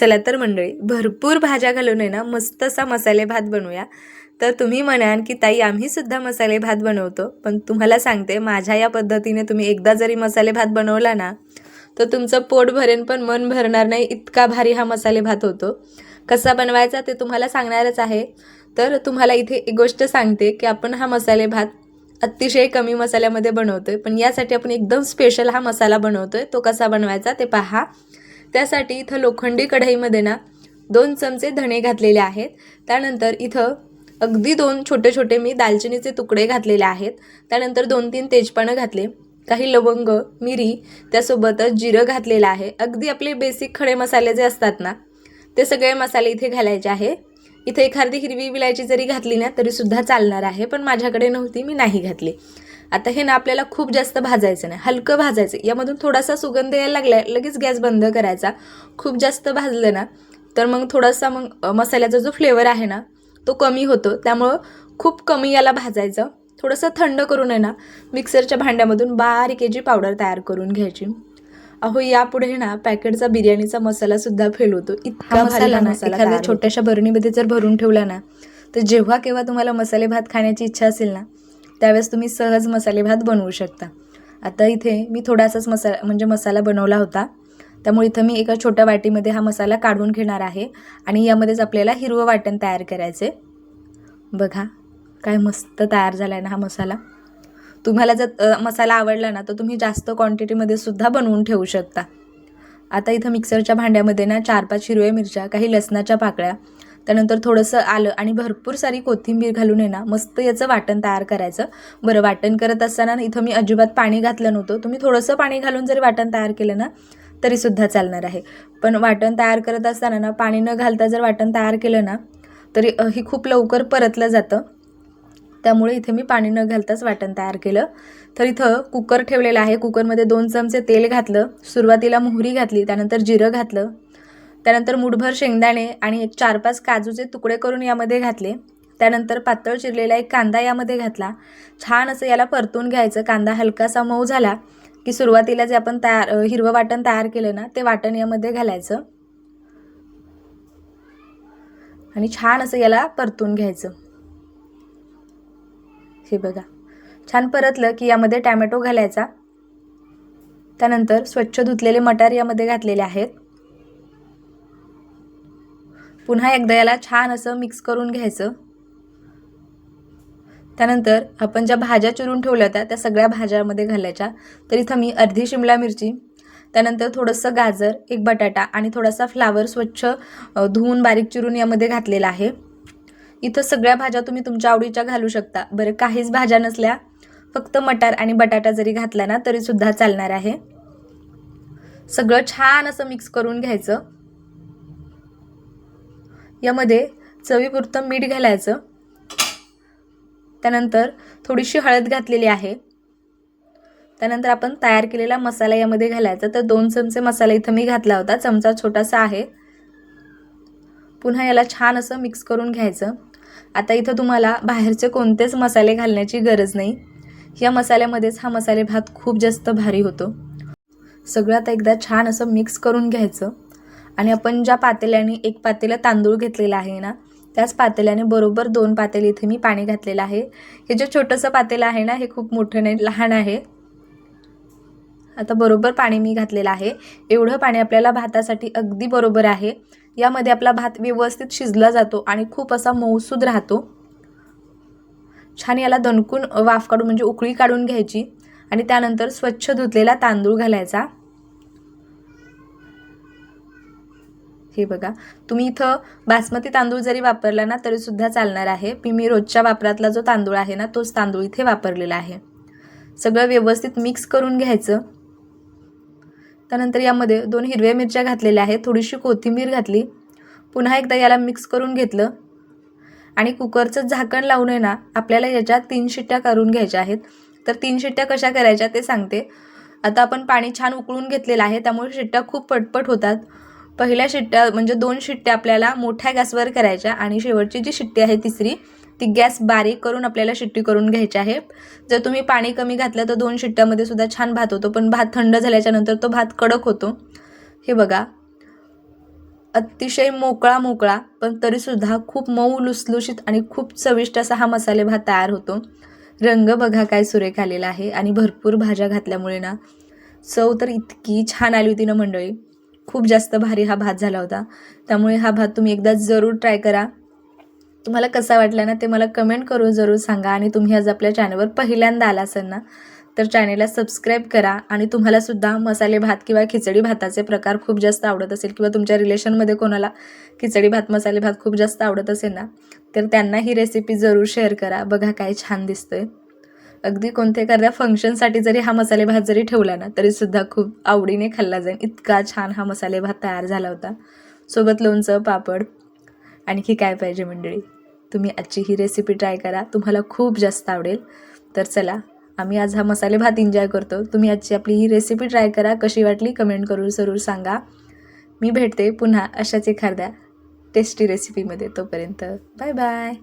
चला तर मंडळी भरपूर भाज्या घालून आहे ना मस्त असा मसाले भात बनवूया. तर तुम्ही म्हणाल की ताई आम्ही सुद्धा मसाले भात बनवतो पण तुम्हाला सांगते माझ्या या पद्धतीने तुम्ही एकदा जरी मसाले भात बनवला ना तर तुमचं पोट भरेन पण मन भरणार नाही इतका भारी हा मसाले भात होतो. कसा बनवायचा ते तुम्हाला सांगणारच आहे. तर तुम्हाला इथे एक गोष्ट सांगते की आपण हा मसाले भात अतिशय कमी मसाल्यामध्ये बनवतोय पण यासाठी आपण एकदम स्पेशल हा मसाला बनवतोय तो कसा बनवायचा ते पहा. त्यासाठी इथं लोखंडी कढईमध्ये ना दोन चमचे धणे घातलेले आहेत. त्यानंतर इथं अगदी दोन छोटे छोटे मी दालचिनीचे तुकडे घातलेले आहेत. त्यानंतर दोन तीन तेजपानं घातले. काही लवंग मिरी त्यासोबतच जिरं घातलेलं आहे. अगदी आपले बेसिक खडे मसाले जे असतात ना ते सगळे मसाले इथे घालायचे आहे. इथे एखादी हिरवी विलायची जरी घातली ना तरीसुद्धा चालणार आहे. पण माझ्याकडे नव्हती मी नाही घातली. आता हे ना आपल्याला खूप जास्त भाजायचं नाही. हलकं भाजायचं. यामधून थोडासा सुगंध यायला लागला लगेच गॅस बंद करायचा. खूप जास्त भाजलं ना तर मग थोडासा मग मसाल्याचा जो फ्लेवर आहे ना तो कमी होतो. त्यामुळं खूप कमी याला भाजायचं. थोडंसं थंड करून आहे ना मिक्सरच्या भांड्यामधून बारीक याची पावडर तयार करून घ्यायची. अहो यापुढे ना पॅकेटचा बिर्याणीचा मसाला सुद्धा फेल होतो. इतका मसाला एखाद्या एखाद्या छोट्याशा भरणीमध्ये जर भरून ठेवला ना तर जेव्हा केव्हा तुम्हाला मसाले भात खाण्याची इच्छा असेल ना त्यावेळेस तुम्ही सहज मसाले भात बनवू शकता. आता इथे मी थोडासाच मसाला म्हणजे मसाला बनवला होता. त्यामुळे इथं मी एका छोट्या वाटीमध्ये हा मसाला काढून घेणार आहे आणि यामध्येच आपल्याला हिरवं वाटण तयार करायचे बघा काय मस्त तयार झाला आहे ना हा मसाला. तुम्हाला जर मसाला आवडला ना तर तुम्ही जास्त क्वांटिटीमध्ये सुद्धा बनवून ठेवू शकता. आता इथं मिक्सरच्या भांड्यामध्ये ना चार पाच हिरव्या मिरच्या काही लसणाच्या पाकळ्या त्यानंतर थोडंसं आलं आणि भरपूर सारी कोथिंबीर घालून आहे ना मस्त याचं वाटण तयार करायचं. बरं वाटण करत असताना ना इथं मी अजिबात पाणी घातलं नव्हतं. तुम्ही थोडंसं पाणी घालून जरी वाटण तयार केलं ना तरीसुद्धा चालणार आहे. पण वाटण तयार करत असताना ना पाणी न घालता जर वाटण तयार केलं ना तरी हे खूप लवकर परतलं जातं. त्यामुळे इथे मी पाणी न घालताच वाटण तयार केलं. तर इथं कुकर ठेवलेलं आहे. कुकरमध्ये दोन चमचे तेल घातलं. सुरुवातीला मोहरी घातली त्यानंतर जिरं घातलं. त्यानंतर मुठभर शेंगदाणे आणि एक चार पाच काजूचे तुकडे करून यामध्ये घातले. त्यानंतर पातळ चिरलेला एक कांदा यामध्ये घातला. छान असं याला परतून घ्यायचं. कांदा हलकासा मऊ झाला की सुरुवातीला जे आपण तयार हिरवं वाटण तयार केलं ना ते वाटण यामध्ये घालायचं. आणि छान असं याला परतून घ्यायचं. हे बघा. छान परतलं की यामध्ये टॅमॅटो घालायचा. त्यानंतर स्वच्छ धुतलेले मटार यामध्ये घातलेले आहेत. पुन्हा एकदा याला छान असं मिक्स करून घ्यायचं. त्यानंतर आपण ज्या भाज्या चिरून ठेवल्या होत्या त्या सगळ्या भाज्यामध्ये घालायच्या. तर इथं मी अर्धी शिमला मिरची त्यानंतर थोडंसं गाजर एक बटाटा आणि थोडासा फ्लावर स्वच्छ धुवून बारीक चिरून यामध्ये घातलेला आहे. इथं सगळ्या भाज्या तुम्ही तुमच्या आवडीच्या घालू शकता. बरं काहीच भाज्या नसल्या फक्त मटार आणि बटाटा जरी घातला ना तरीसुद्धा चालणार आहे. सगळं छान असं मिक्स करून घ्यायचं. यामध्ये चवीपुरतं मीठ घालायचं. त्यानंतर थोडीशी हळद घातलेली आहे. त्यानंतर आपण तयार केलेला मसाला यामध्ये घालायचा. तर दोन चमचे मसाला इथं मी घातला होता. चमचा छोटासा आहे. पुन्हा याला छान असं मिक्स करून घ्यायचं. आता इथं तुम्हाला बाहेरचे कोणतेच मसाले घालण्याची गरज नाही. या मसाल्यामध्येच हा मसाले भात खूप जास्त भारी होतो. सगळं आता एकदा छान असं मिक्स करून घ्यायचं. आणि आपण ज्या पातेल्याने एक पातेलं तांदूळ घेतलेला आहे ना त्याच पातेल्याने बरोबर दोन पातेले इथे मी पाणी घातलेलं आहे. हे जे छोटंसं पातेलं आहे ना हे खूप मोठं नाही लहान आहे. आता बरोबर पाणी मी घातलेलं आहे. एवढं पाणी आपल्याला भातासाठी अगदी बरोबर आहे. यामध्ये आपला भात व्यवस्थित शिजला जातो आणि खूप असा मऊसूद राहतो. छान याला दणकून वाफ काढून म्हणजे उकळी काढून घ्यायची आणि त्यानंतर स्वच्छ धुतलेला तांदूळ घालायचा. हे बघा. तुम्ही इथं बासमती तांदूळ जरी वापरला ना तरीसुद्धा चालणार आहे. मी मी रोजच्या वापरातला जो तांदूळ आहे ना तोच तांदूळ इथे वापरलेला आहे. सगळं व्यवस्थित मिक्स करून घ्यायचं. त्यानंतर यामध्ये दोन हिरव्या मिरच्या घातलेल्या आहेत. थोडीशी कोथिंबीर घातली. पुन्हा एकदा याला मिक्स करून घेतलं. आणि कुकरचं झाकण लावून आहे ना आपल्याला याच्यात तीन शिट्ट्या करून घ्यायच्या आहेत. तर तीन शिट्ट्या कशा करायच्या ते सांगते. आता आपण पाणी छान उकळून घेतलेलं आहे त्यामुळे शिट्ट्या खूप पटपट होतात. पहिल्या शिट्ट्या म्हणजे दोन शिट्ट्या आपल्याला मोठ्या गॅसवर करायच्या आणि शेवटची जी शिट्टी आहे तिसरी ती गॅस बारीक करून आपल्याला शिट्टी करून घ्यायची आहे. जर तुम्ही पाणी कमी घातलं तर दोन शिट्ट्यामध्ये सुद्धा छान भात होतो पण भात थंड झाल्याच्यानंतर तो भात कडक होतो. हे बघा. अतिशय मोकळा मोकळा पण तरीसुद्धा खूप मऊ लुसलुशीत आणि खूप चविष्ट असा हा मसाले भात तयार होतो. रंग बघा काय सुरेख आलेला आहे आणि भरपूर भाज्या घातल्यामुळे ना चव तर इतकी छान आली होती ना मंडळी. खूप जास्त भारी हा भात झाला होता. त्यामुळे हा भात तुम्ही एकदा जरूर ट्राय करा. तुम्हाला कसा वाटला ना ते मला कमेंट करून जरूर सांगा आणि तुम्ही आज आपल्या चॅनलवर पहिल्यांदा आला असाल ना तर चॅनेलला सबस्क्राईब करा आणि तुम्हाला सुद्धा मसाले भात किंवा खिचडी भाताचे प्रकार खूप जास्त आवडत असेल किंवा तुमच्या रिलेशनमध्ये कोणाला खिचडी भात मसाले भात खूप जास्त आवडत असेल ना तर त्यांना ही रेसिपी जरूर शेअर करा. बघा काय छान दिसतंय. अगदी कोणत्या एखाद्या फंक्शनसाठी जरी हा मसाले भात जरी ठेवला ना तरीसुद्धा खूप आवडीने खाल्ला जाईल. इतका छान हा मसाले भात तयार झाला होता. सोबत लोणचं पापड आणखी काय पाहिजे मंडळी? तुम्ही आजची ही रेसिपी ट्राय करा. तुम्हाला खूप जास्त आवडेल. तर चला आम्ही आज हा मसाले भात एन्जॉय करतो. तुम्ही आजची आपली ही रेसिपी ट्राय करा. कशी वाटली कमेंट करून जरूर सांगा. मी भेटते पुन्हा अशाच एखाद्या टेस्टी रेसिपीमध्ये तोपर्यंत बाय बाय